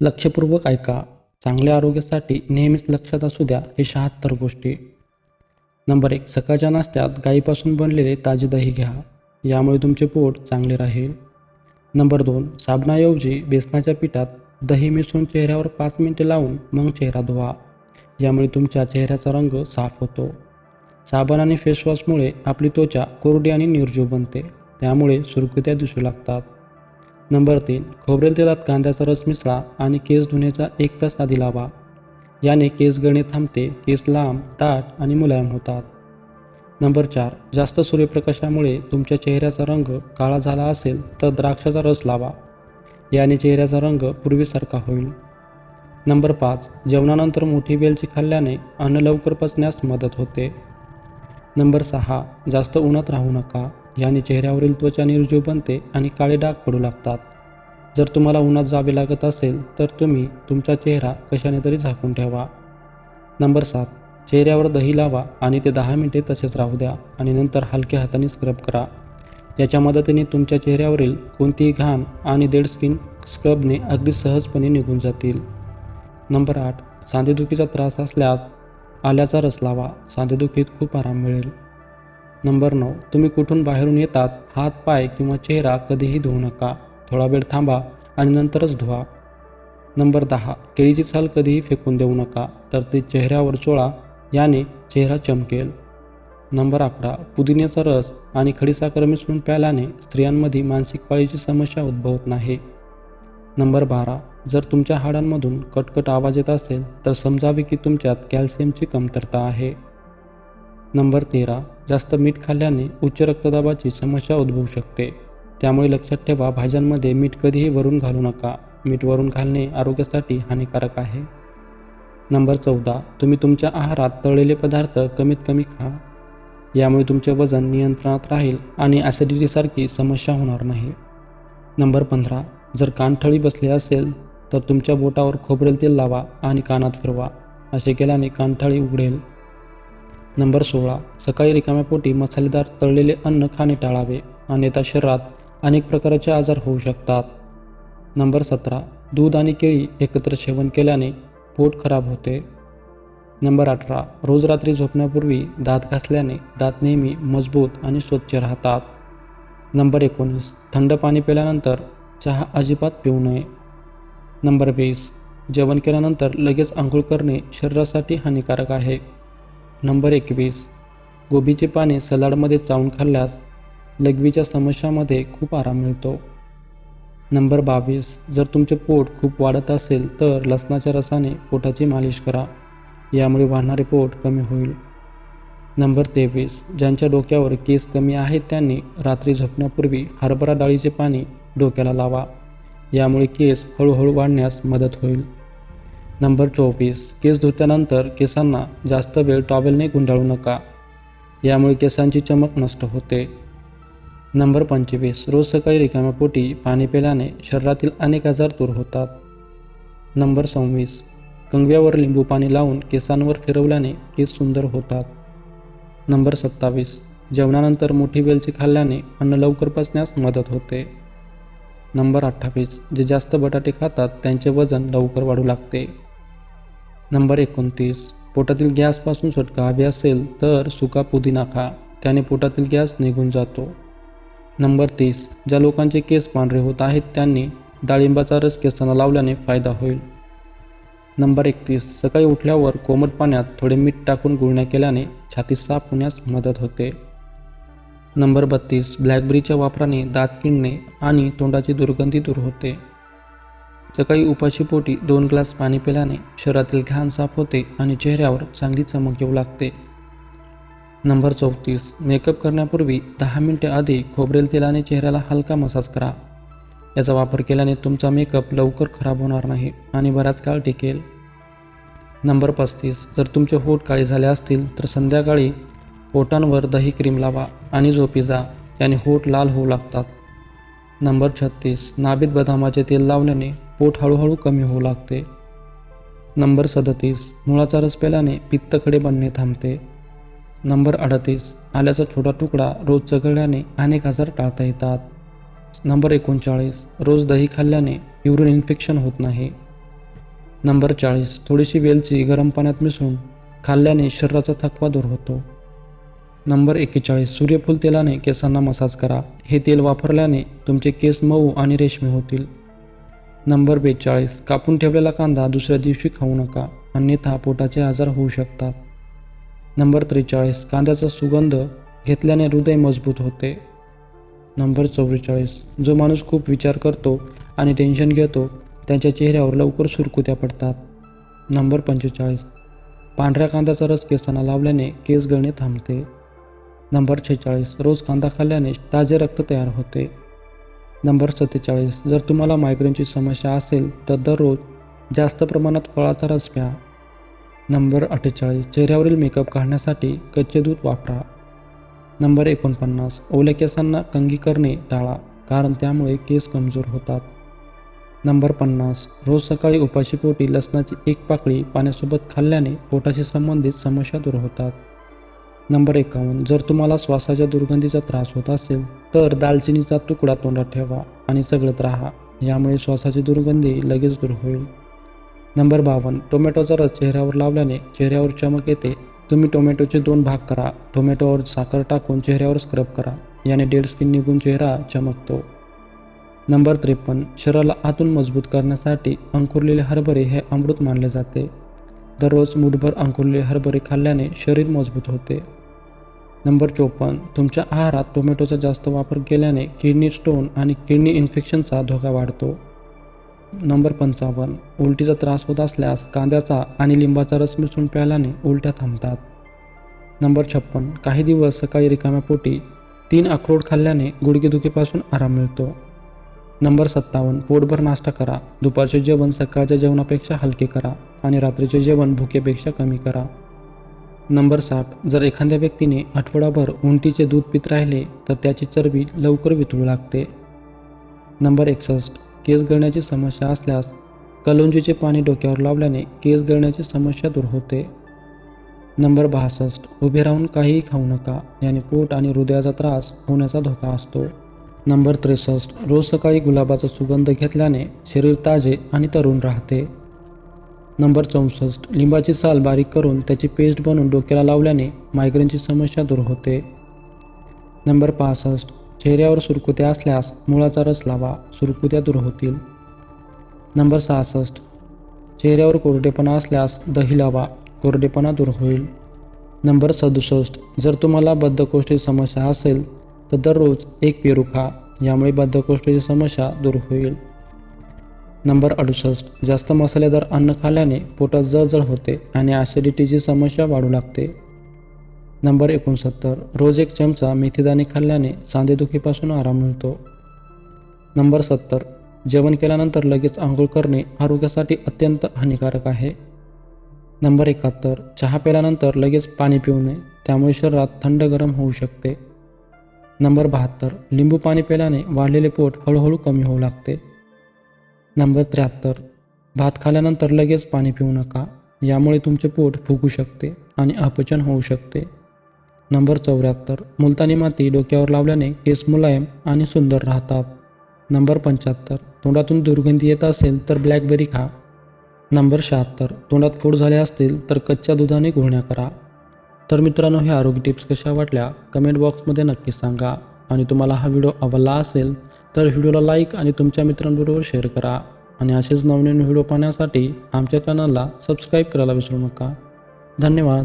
लक्षपूर्वक ऐका. चांगल्या आरोग्यासाठी नेहमीच लक्षात असू द्या हे शहात्तर गोष्टी. नंबर एक सकाळच्या नाश्त्यात गाईपासून बनलेले ताजे दही घ्या. यामुळे तुमचे पोट चांगले राहील. नंबर दोन साबणाऐवजी बेसनाच्या पिठात दही मिसळून चेहऱ्यावर पाच मिनिटे लावून मग चेहरा धुवा. यामुळे तुमच्या चेहऱ्याचा रंग साफ होतो. साबण आणि फेसवॉशमुळे आपली त्वचा कोरडी आणि निर्जीव बनते. त्यामुळे सुरकुत्या दिसू लागतात. नंबर तीन खोबरेल तेलात कांद्याचा रस मिसळा आणि केस धुण्याचा एक तास आधी लावा. याने केस गळणे थांबते केस लांब ताट आणि मुलायम होतात. नंबर चार जास्त सूर्यप्रकाशामुळे तुमच्या चेहऱ्याचा रंग काळा झाला असेल तर द्राक्षाचा रस लावा. याने चेहऱ्याचा रंग पूर्वीसारखा होईल. नंबर पाच जेवणानंतर मोठी वेलची खाल्ल्याने अन्न लवकर पचण्यास मदत होते. नंबर सहा जास्त उन्हात राहू नका. याने चेहऱ्यावरील त्वचा निर्जीव बनते आणि काळे डाग पडू लागतात. जर तुम्हाला उन्हात जावे लागत असेल तर तुम्ही तुमचा चेहरा कशाने तरी झाकून ठेवा. नंबर सात. चेहऱ्यावर दही लावा आणि ते दहा मिनिटे तसेच राहू द्या आणि नंतर हलक्या हाताने स्क्रब करा. याच्या मदतीने तुमच्या चेहऱ्यावरील कोणतीही घाण आणि डेड स्किन स्क्रबने अगदी सहजपणे निघून जातील. नंबर आठ. सांधेदुखीचा त्रास असल्यास आल्याचा रस लावा. सांधेदुखीत खूप आराम मिळेल. नंबर नऊ. तुम्ही कुठून बाहेरून येताच हात पाय किंवा चेहरा कधीही धुवू नका. थोडा वेळ थांबा आणि नंतरच धुवा. नंबर दहा. केळीची साल कधीही फेकून देऊ नका तर ती चेहऱ्यावर चोळा याने चेहरा चमकेल. नंबर अकरा. पुदिन्याचा रस आणि खडीसाखर मिसळून प्यायल्याने स्त्रियांमध्ये मानसिक पाळीची समस्या उद्भवत नाही. नंबर बारा. जर तुमच्या हाडांमधून कटकट आवाज येत असेल तर समजावे की तुमच्यात कॅल्शियमची कमतरता आहे. नंबर तेरा. जास्त मीठ खाल्ल्याने उच्च रक्तदाबाची समस्या उद्भवू शकते. त्यामुळे लक्षात ठेवा भाज्यांमध्ये मीठ कधीही वरून घालू नका. मीठ वरून घालणे आरोग्यासाठी हानिकारक आहे. नंबर चौदा. तुम्ही तुमच्या आहारात तळलेले पदार्थ कमीत कमी खा. यामुळे तुमचे वजन नियंत्रणात राहील आणि ॲसिडिटीसारखी समस्या होणार नाही. नंबर पंधरा. जर कानठळी बसली असेल तर तुमच्या बोटावर खोबरेल तेल लावा आणि कानात फिरवा. असे केल्याने कानठळी उघडेल. नंबर सोळा. सकाळी रिकाम्या पोटी मसालेदार तळलेले अन्न खाणे टाळावे. अन्यथा शरीरात अनेक प्रकारचे आजार होऊ शकतात. नंबर सतरा. दूध आणि केळी एकत्र सेवन केल्याने पोट खराब होते. नंबर अठरा. रोज रात्री झोपण्यापूर्वी दात घासल्याने दात नेहमी मजबूत आणि स्वच्छ राहतात. नंबर एकोणीस. थंड पाणी पिल्यानंतर चहा अजिबात पिऊ नये. नंबर वीस. जेवण केल्यानंतर लगेच आंघोळ करणे शरीरासाठी हानिकारक आहे. नंबर एकवीस. गोबीचे पाने सलाडमध्ये चावून खाल्ल्यास लघवीच्या समस्यामध्ये खूप आराम मिळतो. नंबर बावीस. जर तुमचे पोट खूप वाढत असेल तर लसणाच्या रसाने पोटाची मालिश करा. यामुळे वाढणारे पोट कमी होईल. नंबर तेवीस. ज्यांच्या डोक्यावर केस कमी आहेत त्यांनी रात्री झोपण्यापूर्वी हरभरा डाळीचे पाणी डोक्याला लावा. यामुळे केस हळूहळू वाढण्यास मदत होईल. नंबर चोवीस. केस धुतल्यानंतर केसांना जास्त वेळ टॉवेलने गुंडाळू नका. यामुळे केसांची चमक नष्ट होते. नंबर पंचवीस. रोज सकाळी रिकाम्या पोटी पाणी पिल्याने शरीरातील अनेक आजार दूर होतात. नंबर सव्वीस. कंगव्यावर लिंबू पाणी लावून केसांवर फिरवल्याने केस सुंदर होतात. नंबर सत्तावीस. जेवणानंतर मोठी वेलची खाल्ल्याने अन्न लवकर पचण्यास मदत होते. नंबर अठ्ठावीस. जे जास्त बटाटे खातात त्यांचे वजन लवकर वाढू लागते. नंबर एकोणतीस. पोटातील गॅसपासून सुटका हवी असेल तर सुका पुदिना खा. त्याने पोटातील गॅस निघून जातो. नंबर तीस. ज्या लोकांचे केस पांढरे होत आहेत त्यांनी डाळिंबाचा रस केसांना लावल्याने फायदा होईल. नंबर एकतीस. सकाळी उठल्यावर कोमट पाण्यात थोडे मीठ टाकून गुळण्या केल्याने छाती साफ होण्यास मदत होते. नंबर बत्तीस. ब्लॅकबेरीच्या वापराने दात किडणे आणि तोंडाची दुर्गंधी दूर होते. सकाळी उपाशी पोटी दोन ग्लास पाणी पिल्याने शरीरातील घाण साफ होते आणि चेहऱ्यावर चांगली चमक येऊ लागते. नंबर चौतीस. मेकअप करण्यापूर्वी दहा मिनिटे आधी खोबरेल तेलाने चेहऱ्याला हलका मसाज करा. याचा वापर केल्याने तुमचा मेकअप लवकर खराब होणार नाही आणि बराच काळ टिकेल. नंबर पस्तीस. जर तुमचे होठ काळे झाले असतील तर संध्याकाळी होटांवर दही क्रीम लावा आणि झोपी जा याने होठ लाल होऊ लागतात. नंबर छत्तीस. नाभीत बदामाचे तेल लावल्याने पोट हळूहळू कमी होऊ लागते. नंबर सदतीस. मुळाचा रस प्याल्याने पित्तखडे बनणे थांबते. नंबर अडतीस. आल्याचा छोटा तुकडा रोज चघळल्याने अनेक आजार टाळता येतात. नंबर एकोणचाळीस. रोज दही खाल्ल्याने युरिन इन्फेक्शन होत नाही. नंबर चाळीस. थोडीशी वेलची गरम पाण्यात मिसळून खाल्ल्याने शरीराचा थकवा दूर होतो. नंबर एक्केचाळीस. सूर्यफूल तेलाने केसांना मसाज करा. हे तेल वापरल्याने तुमचे केस मऊ आणि रेशमी होतील. नंबर बेचाळीस. कापून ठेवलेला कांदा दुसऱ्या दिवशी खाऊ नका अन्यथा पोटाचे आजार होऊ शकतात. नंबर त्रेचाळीस. कांद्याचा सुगंध घेतल्याने हृदय मजबूत होते. नंबर चव्वेचाळीस जो माणूस खूप विचार करतो आणि टेन्शन घेतो त्यांच्या चेहऱ्यावर लवकर सुरकुत्या पडतात. नंबर पंचेचाळीस. पांढऱ्या कांद्याचा रस केसांना लावल्याने केस गळणे थांबते. नंबर छेचाळीस. रोज कांदा खाल्ल्याने ताजे रक्त तयार होते. नंबर सत्तेचाळीस. जर तुम्हाला मायग्रेनची समस्या असेल तर दररोज जास्त प्रमाणात फळाचा रस प्या. नंबर अठ्ठेचाळीस. चेहऱ्यावरील मेकअप काढण्यासाठी कच्चे दूध वापरा. नंबर एकोणपन्नास. ओल्या केसांना कंगी करणे टाळा कारण त्यामुळे केस कमजोर होतात. नंबर पन्नास. रोज सकाळी उपाशी पोटी लसणाची एक पाकळी पाण्यासोबत खाल्ल्याने पोटाशी संबंधित समस्या दूर होतात. नंबर एकावन्न. जर तुम्हाला श्वासाच्या दुर्गंधीचा त्रास होत असेल तर दालचिनीचा तुकडा तोंडात ठेवा आणि सगळत राहा. यामुळे श्वासाची दुर्गंधी लगेच दूर होईल. नंबर बावन्न. टोमॅटोचा रस चेहऱ्यावर लावल्याने चेहऱ्यावर चमक येते. तुम्ही टोमॅटोचे दोन भाग करा. टोमॅटोवर साखर टाकून चेहऱ्यावर स्क्रब करा. याने डेड स्किन निघून चेहरा चमकतो. नंबर त्रेपन्न. शरीराला आतून मजबूत करण्यासाठी अंकुरलेले हरभरे हे अमृत मानले जाते. दररोज मुठभर अंकुरलेले हरभरे खाल्ल्याने शरीर मजबूत होते. नंबर चोपन्न. तुमच्या आहारात टोमॅटोचा जास्त वापर केल्याने किडनी स्टोन आणि किडनी इन्फेक्शनचा धोका वाढतो. नंबर पंचावन्न. उलटीचा त्रास होत असल्यास कांद्याचा आणि लिंबाचा रस मिसळून प्यायल्याने उलट्या थांबतात. नंबर छप्पन काही दिवस सकाळी रिकाम्या पोटी तीन अक्रोड खाल्ल्याने गुडघेदुखीपासून आराम मिळतो. नंबर सत्तावन्न. पोटभर नाश्ता करा. दुपारचे जेवण सकाळच्या जेवणापेक्षा हलके करा आणि रात्रीचे जेवण भुकेपेक्षा कमी करा. नंबर सात जर एखाद्या व्यक्तीने आठवडाभर उंटीचे दूध पित राहिले तर त्याची चरबी लवकर वितळू लागते. नंबर एकसष्ट केस गळण्याची समस्या असल्यास कलोंजीचे पाणी डोक्यावर लावल्याने केस गळण्याची समस्या दूर होते. नंबर बासष्ट उभे राहून काहीही खाऊ नका याने पोट आणि हृदयाचा त्रास होण्याचा धोका असतो. नंबर त्रेसष्ट रोज सकाळी गुलाबाचा सुगंध घेतल्याने शरीर ताजे आणि तरुण राहते. नंबर चौसष्ट. लिंबाची साल बारीक करून त्याची पेस्ट बनवून डोक्याला लावल्याने मायग्रेनची समस्या दूर होते. नंबर पासष्ट. चेहऱ्यावर सुरकुत्या असल्यास मुळाचा रस लावा सुरकुत्या दूर होतील. नंबर सहासष्ट. चेहऱ्यावर कोरडेपणा असल्यास दही लावा कोरडेपणा दूर होईल. नंबर सदुसष्ट. जर तुम्हाला बद्धकोष्ठी समस्या असेल तर दररोज एक पेरू खा यामुळे बद्धकोष्ठीची समस्या दूर होईल. नंबर अडुसष्ट. जास्त मसालेदार अन्न खाल्ल्याने पोटात जळजळ होते आणि ॲसिडिटीची समस्या वाढू लागते. नंबर एकोणसत्तर. रोज एक चमचा मेथीदाणे खाल्ल्याने सांधेदुखीपासून आराम मिळतो. नंबर सत्तर. जेवण केल्यानंतर लगेच आंघोळ करणे आरोग्यासाठी अत्यंत हानिकारक आहे. नंबर एकाहत्तर. चहा प्यायल्यानंतर लगेच पाणी पिऊ नये त्यामुळे शरीरात थंड गरम होऊ शकते. नंबर बहात्तर. लिंबू पाणी प्यायल्याने वाढलेले पोट हळूहळू कमी होऊ लागते. नंबर त्र्याहत्तर. भात खाल्यानंतर लगेच पाणी पिऊ नका यामुळे तुमचे पोट फुगू शकते आणि अपचन होऊ शकते. नंबर चौऱ्याहत्तर. मुलतानी माती डोक्यावर लावल्याने केस मुलायम आणि सुंदर राहतात. नंबर पंच्याहत्तर. तोंडातून दुर्गंधी येत असेल तर ब्लॅकबेरी खा. नंबर शहात्तर. तोंडात फोड झाले असतील तर कच्च्या दुधाने गुळण्या करा. तर मित्रांनो हे आरोग्य टिप्स कशा वाटल्या? कमेंट बॉक्समध्ये नक्की सांगा. आणि तुम्हाला हा व्हिडिओ आवडला असेल तर व्हिडिओला लाईक आणि तुमच्या मित्रांबरोबर शेअर करा. आणि असेच नवनवीन व्हिडिओ पाहण्यासाठी आमच्या चॅनलला सबस्क्राईब करायला विसरू नका. धन्यवाद.